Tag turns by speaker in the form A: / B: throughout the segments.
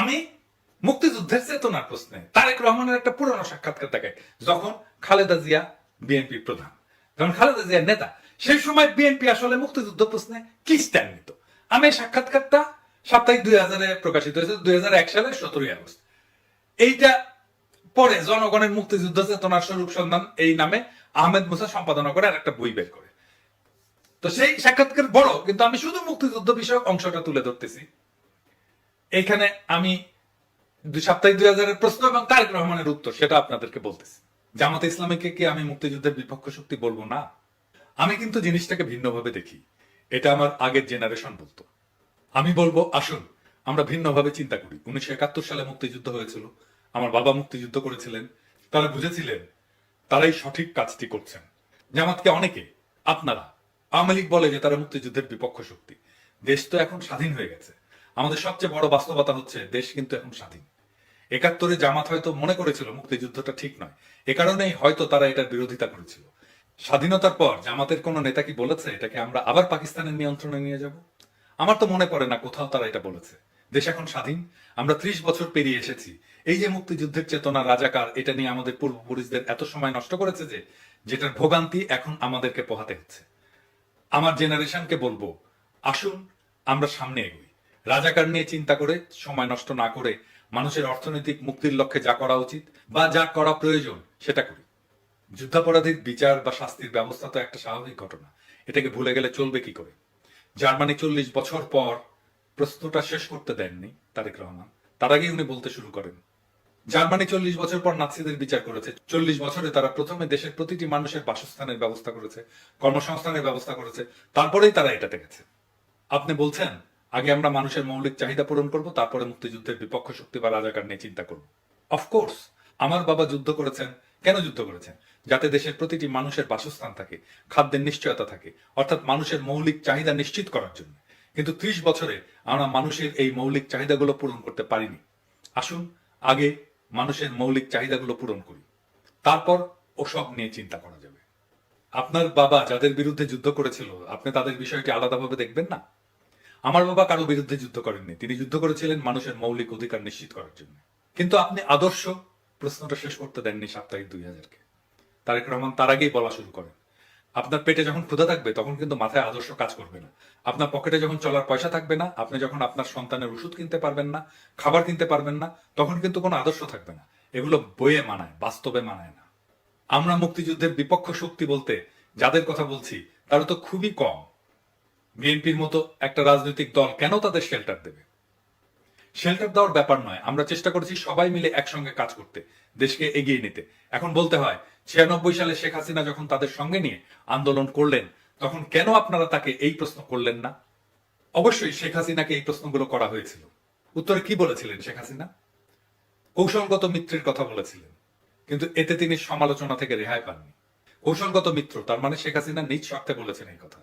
A: আমি মুক্তিযুদ্ধের চেতনার প্রশ্নে তারেক রহমানের একটা পুরনো সাক্ষাৎকার দেখায় যখন খালেদা জিয়া বিএনপি প্রধান। যখন খালেদা জিয়ার নেতা, সেই সময় বিএনপি আসলে মুক্তিযুদ্ধ প্রশ্নে কি স্ট্যান্ড নিত? আমি এই সাক্ষাৎকারটা সাপ্তাহিক দুই হাজারে প্রকাশিত হয়েছে, দুই হাজার এক সালের সতেরোই আগস্ট। এইটা পরে জনগণের মুক্তিযুদ্ধ চেতনার স্বরূপ সন্ধান এই নামে আহমেদ মুসা সম্পাদনা করে আর একটা বই বের করে। তো সেই সাক্ষাৎকার বড়, কিন্তু আমি শুধু মুক্তিযুদ্ধ বিষয়ক অংশটা তুলে ধরতেছি। এইখানে আমি দুই সাপ্তাহিক দুই হাজারের প্রশ্ন এবং তারেক রহমানের উত্তর, সেটা আপনাদেরকে বলতেছি। জামাতে ইসলামীকে কি আমি মুক্তিযুদ্ধের বিপক্ষ শক্তি বলব? না। আমি কিন্তু জিনিসটাকে ভিন্নভাবে দেখি। এটা আমার আগের জেনারেশন বলতো। আমি বলব, আসুন, আমরা ভিন্নভাবে চিন্তা করি। উনিশশো একাত্তর সালে মুক্তিযুদ্ধ হয়েছিল। আমার বাবা মুক্তিযুদ্ধ করেছিলেন। তারা বুঝেছিলেন, তারাই সঠিক কাজটি করছেন। জামাতকে অনেকে, আপনারা, আওয়ামী লীগ বলে যে তারা মুক্তিযুদ্ধের বিপক্ষ শক্তি। দেশ তো এখন স্বাধীন হয়ে গেছে। আমাদের সবচেয়ে বড় বাস্তবতা হচ্ছে দেশ কিন্তু এখন স্বাধীন। একাত্তরে জামাত হয়তো মনে করেছিল মুক্তিযুদ্ধটা ঠিক নয়। এ কারণেই হয়তো তারা এটার বিরোধিতা করেছিল। স্বাধীনতার পর জামাতের কোন নেতা কি বলেছে? এটাকে আমরা আবার পাকিস্তানের নিয়ন্ত্রণে নিয়ে যাব? আমার তো মনে পড়ে না কোথাও তারা এটা বলেছে। দেশ এখন স্বাধীন, আমরা ত্রিশ বছর পেরিয়ে এসেছি। এই যে মুক্তিযুদ্ধের চেতনা রাজাকার, এটা নিয়ে আমাদের পূর্বপুরুষদের এত সময় নষ্ট করেছে যে, যেটার ভোগান্তি এখন আমাদেরকে পোহাতে হচ্ছে। আমার জেনারেশনকে বলব, আসুন, আমরা সামনে এগোই। রাজাকার নিয়ে চিন্তা করে, সময় নষ্ট না করে মানুষের অর্থনৈতিক মুক্তির লক্ষ্যে যা করা উচিত বা যা করা প্রয়োজন, সেটা করি। যুদ্ধাপরাধীর বিচার বা শাস্তির ব্যবস্থা তো একটা স্বাভাবিক ঘটনা। এটাকে ভুলে গেলে চলবে কি করে? জার্মানি চল্লিশ বছর পর প্রশ্নটা শেষ করতে দেননি তারেক রহমান। তার আগেই উনি বলতে শুরু করেন, জার্মানি চল্লিশ বছর পর নাৎসিদের বিচার করেছে। চল্লিশ বছরে তারা প্রথমে দেশের প্রতিটি মানুষের বাসস্থানের ব্যবস্থা করেছে, কর্মসংস্থানের ব্যবস্থা করেছে, তারপরেই তারা এটাতে গেছে আপনি বলছেন আগে আমরা মানুষের মৌলিক চাহিদা পূরণ করব, তারপরে মুক্তিযুদ্ধের বিপক্ষ শক্তি বা রাজাকার নিয়ে চিন্তা করব। অফকোর্স আমার বাবা যুদ্ধ করেছেন। কেন যুদ্ধ করেছেন? যাতে দেশের প্রতিটি মানুষের বাসস্থান থাকে, খাদ্যের নিশ্চয়তা থাকে, অর্থাৎ মানুষের মৌলিক চাহিদা নিশ্চিত করার জন্য। কিন্তু ত্রিশ বছরে আমরা মানুষের এই মৌলিক চাহিদাগুলো পূরণ করতে পারিনি। আসুন, আগে মানুষের মৌলিক চাহিদাগুলো পূরণ করি। তারপর ওসব নিয়ে চিন্তা করা যাবে। আপনার বাবা যাদের বিরুদ্ধে যুদ্ধ করেছিল, আপনি তাদের বিষয়টি আলাদাভাবে দেখবেন না? আমার বাবা কারও বিরুদ্ধে যুদ্ধ করেননি। তিনি যুদ্ধ করেছিলেন মানুষের মৌলিক অধিকার নিশ্চিত করার জন্য। কিন্তু আপনি আদর্শ প্রশ্নটা শেষ করতে দেননি সাপ্তাহিক দুই হাজারকে। তারেক রহমান তার আগেই বলা শুরু করেন। আপনার পেটে যখন ক্ষুধা থাকবে, তখন কিন্তু মাথায় আদর্শ কাজ করবে না। আপনার পকেটে যখন চলার পয়সা থাকবে না, আপনি যখন আপনার সন্তানের ওষুধ কিনতে পারবেন না, খাবার কিনতে পারবেন না, তখন কিন্তু কোনো আদর্শ থাকবে না। এগুলো বইয়ে মানায়, বাস্তবে মানায় না। আমরা মুক্তিযুদ্ধের বিপক্ষ শক্তি বলতে যাদের কথা বলছি, তারা তো খুবই কম। বিএনপির মতো একটা রাজনৈতিক দল কেন তাদের শেল্টার দেবে? শেল্টার দেওয়ার ব্যাপার নয়। আমরা চেষ্টা করেছি সবাই মিলে একসঙ্গে কাজ করতে, দেশকে এগিয়ে নিতে। এখন বলতে হয়, ছিয়ানব্বই সালে শেখ হাসিনা যখন তাদের সঙ্গে নিয়ে আন্দোলন করলেন, তখন কেন আপনারা তাকে এই প্রশ্ন করলেন না? অবশ্যই শেখ হাসিনাকে এই প্রশ্নগুলো করা হয়েছিল। উত্তরে কি বলেছিলেন শেখ হাসিনা? কৌশলগত মিত্রের কথা বলেছিলেন, কিন্তু এতে তিনি সমালোচনা থেকে রেহাই পাননি। কৌশলগত মিত্র, তার মানে শেখ হাসিনা নিজ স্বার্থে বলেছেন এই কথা।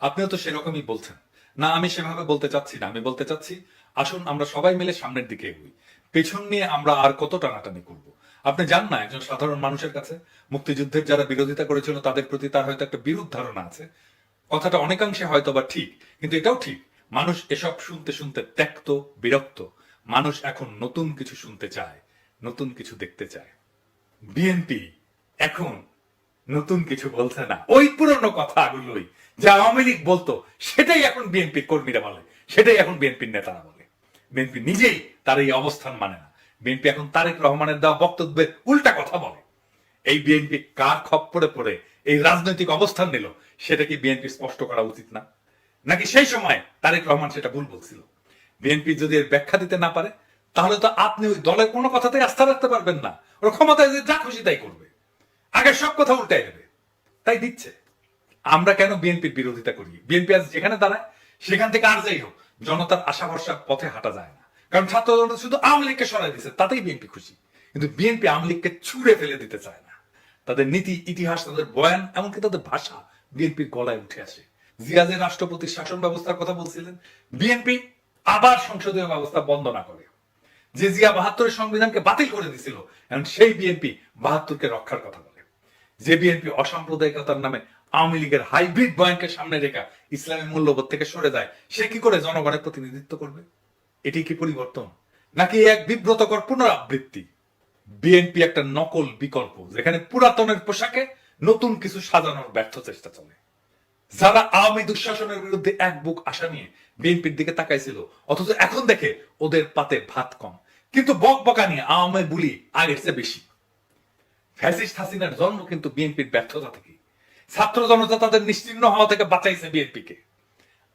A: আপনিও তো সেরকমই বলছেন। না, আমি সেভাবে বলতে চাচ্ছি না। আমি বলতে চাচ্ছি, আসুন আমরা সবাই মিলে সামনের দিকে এগোই। পেছন নিয়ে আমরা আর কত টানাটানি করব? আপনি জান না, একজন সাধারণ মানুষের কাছে। মুক্তিযুদ্ধের যারা বিরোধিতা করেছিল, তাদের প্রতি তার হয়তো একটা বিরূপ ধারণা আছে। কথাটা অনেকাংশে হয়তো বা ঠিক, কিন্তু এটাও ঠিক। মানুষ এসব শুনতে শুনতে ত্যক্ত, বিরক্ত। মানুষ এখন নতুন কিছু শুনতে চায়, নতুন কিছু দেখতে চায়। বিএনপি এখন নতুন কিছু বলছে না। ওই পুরনো কথাগুলোই যা আওয়ামী লীগ বলতো, সেটাই এখন বিএনপির কর্মীরা বলে। সেটাই এখন বিএনপির নেতারা বলে। বিএনপি নিজেই তার এই অবস্থান মানে না। বিএনপি এখন তারেক রহমানের দেওয়া বক্তব্যের উল্টা কথা বলে। এই বিএনপি কার খপ্পরে পড়ে, এই রাজনৈতিক অবস্থান নিল, সেটা কি বিএনপি স্পষ্ট করা উচিত না? নাকি সেই সময় তারেক রহমান সেটা ভুল বলছিল? বিএনপি যদি এর ব্যাখ্যা দিতে না পারে, তাহলে তো আপনি ওই দলের কোনো কথাতে আস্থা রাখতে পারবেন না। ওর ক্ষমতায় যে যা খুশি তাই করবে। আগে সব কথা উল্টাই দেবে। তাই দিচ্ছে। আমরা কেন বিএনপির বিরোধিতা করি? বিএনপি আজ যেখানে দাঁড়ায়, সেখান থেকে আর যাই হোক, জনতার আশা ভরসা পথে হাঁটা যায় না। কারণ ছাত্র জনতা শুধু আওয়ামী লীগকে সরাই দিচ্ছে তাতেই বিএনপি খুশি। কিন্তু বিএনপি আওয়ামী লীগকে ছুঁড়ে ফেলে দিতে চায় না। তাদের নীতি, ইতিহাস, তাদের বয়ান, এমনকি তাদের ভাষা বিএনপির গলায় উঠে আসে। জিয়াজের রাষ্ট্রপতির শাসন ব্যবস্থার কথা বলছিলেন। বিএনপি আবার সংসদীয় ব্যবস্থা বন্ধ না করে। যে জিয়া বাহাত্তরের সংবিধানকে বাতিল করে দিছিল, এখন সেই বিএনপি বাহাত্তরকে রক্ষার কথা যে বিএনপি অসাম্প্রদায়িকতার নামে আওয়ামী লীগের হাইব্রিড বয়ানকে সামনে রেখা ইসলামী মূল্যবোধ থেকে সরে যায়, সে কি করে জনগণের প্রতিনিধিত্ব করবে? এটি কি পরিবর্তন? নাকি এক বিব্রতকর পুনরাবৃত্তি? বিএনপি একটা নকল বিকল্প, যেখানে পুরাতনের পোশাকে নতুন কিছু সাজানোর ব্যর্থ চেষ্টা চলে। যারা আওয়ামী দুঃশাসনের বিরুদ্ধে এক বুক আশা নিয়ে বিএনপির দিকে তাকাইছিল, অথচ এখন দেখে ওদের পাতে ভাত কম। কিন্তু বক বকা নিয়ে আওয়ামী বুলি আগের চেয়ে বেশি। ফ্যাসিস্ট হাসিনার জন্ম কিন্তু বিএনপির ব্যর্থতা থেকে ছাত্র জনতা তাদের নিশ্চিন্ন হওয়া থেকে বাঁচাইছে বিএনপিকে।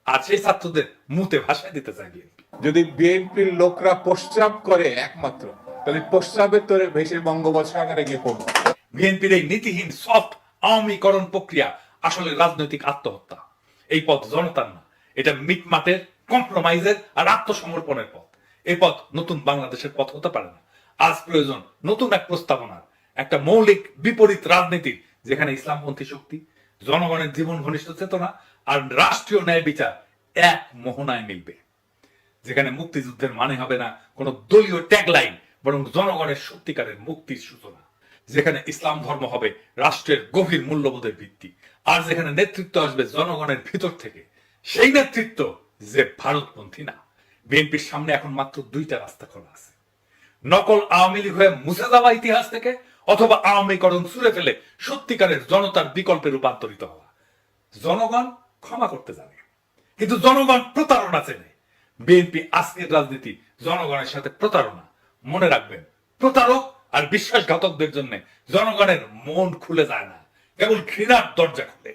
A: আর সেই ছাত্রদের মুতে ভাষায় দিতে চায় বিএনপি।
B: যদি বিএনপির লোকরা প্রস্রাব করে একমাত্র তাহলে প্রস্রাবের তোরে ভেসে বঙ্গোপসাগরে গিয়ে পড়ব।
A: বিএনপির এই নীতিহীন সফট আওয়ামীকরণ প্রক্রিয়া আসলে রাজনৈতিক আত্মহত্যা। এই পথ জনতার না। এটা মিটমাটের কম্প্রোমাইজের আর আত্মসমর্পণের পথ। এই পথ নতুন বাংলাদেশের পথ হতে পারে না। আজ প্রয়োজন নতুন এক প্রস্তাবনার। একটা মৌলিক বিপরীত রাজনীতির যেখানে ইসলামপন্থী শক্তি, জনগণের জীবন ঘনিষ্ঠ চেতনা আর রাষ্ট্রীয় ন্যায় বিচার এক মোহনায় মিলবে। যেখানে মুক্তিযুদ্ধের মানে হবে না কোনো দলীয় ট্যাগলাইন বরং জনগণের সত্যিকারের মুক্তির সূচনা। যেখানে ইসলাম ধর্ম হবে রাষ্ট্রের গভীর মূল্যবোধের ভিত্তি। আর যেখানে নেতৃত্ব আসবে জনগণের ভিতর থেকে, সেই নেতৃত্ব যে ভারতপন্থী না। বিএনপির সামনে এখন মাত্র দুইটা রাস্তা খোলা আছে। নকল আওয়ামী লীগ হয়ে মুছে যাওয়া ইতিহাস থেকে অথবা আওয়ামীকরণ ছুড়ে ফেলে সত্যিকারের জনতার বিকল্পে রূপান্তরিত হওয়া। জনগণ ক্ষমা করতে জানে, কিন্তু জনগণ প্রতারণা চেনে। বিএনপি আজকের রাজনীতি জনগণের সাথে প্রতারণা। মনে রাখবেন, প্রতারক আর বিশ্বাসঘাতকদের জন্য জনগণের মন খুলে যায় না, কেবল ঘৃণার দরজা খুলে।